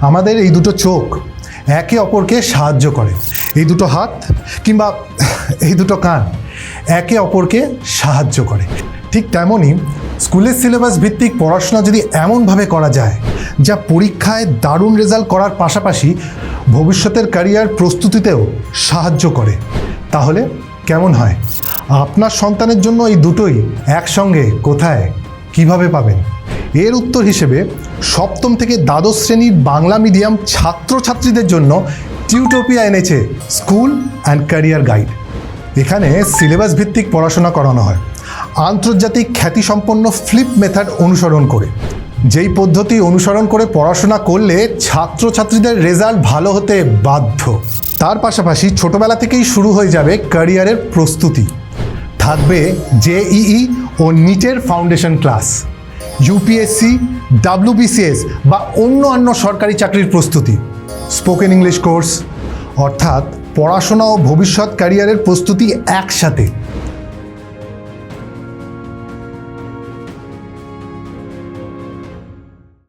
আমাদের এই দুটো চোখ একে অপরকে সাহায্য করে। এই দুটো হাত কিংবা এই দুটো কান একে অপরকে সাহায্য করে। ঠিক তেমনই স্কুলের সিলেবাস ভিত্তিক পড়াশোনা যদি এমনভাবে করা যায়, যা পরীক্ষায় দারুণ রেজাল্ট করার পাশাপাশি ভবিষ্যতের ক্যারিয়ার প্রস্তুতিতেও সাহায্য করে, তাহলে কেমন হয়? আপনার সন্তানের জন্য এই দুটোই একসঙ্গে কোথায়, কীভাবে পাবেন? এর উত্তর হিসেবে সপ্তম থেকে দ্বাদশ শ্রেণির বাংলা মিডিয়াম ছাত্রছাত্রীদের জন্য টিউটোপিয়া এনেছে স্কুল অ্যান্ড ক্যারিয়ার গাইড। এখানে সিলেবাস ভিত্তিক পড়াশোনা করানো হয়। আন্তর্জাতিক খ্যাতিসম্পন্ন ফ্লিপ মেথড অনুসরণ করে। যেই পদ্ধতি অনুসরণ করে পড়াশোনা করলে ছাত্রছাত্রীদের রেজাল্ট ভালো হতে বাধ্য। তার পাশাপাশি ছোটবেলা থেকেই শুরু হয়ে যাবে ক্যারিয়ারের প্রস্তুতি। থাকবে জেইই ও নিটের ফাউন্ডেশন ক্লাস। ইউপিএসসি ডাব্লিউবিসিএস বা অন্য অন্য সরকারি চাকরির প্রস্তুতি। স্পোকেন ইংলিশ কোর্স অর্থাৎ পড়াশোনা ও ভবিষ্যৎ ক্যারিয়ারের প্রস্তুতি একসাথে।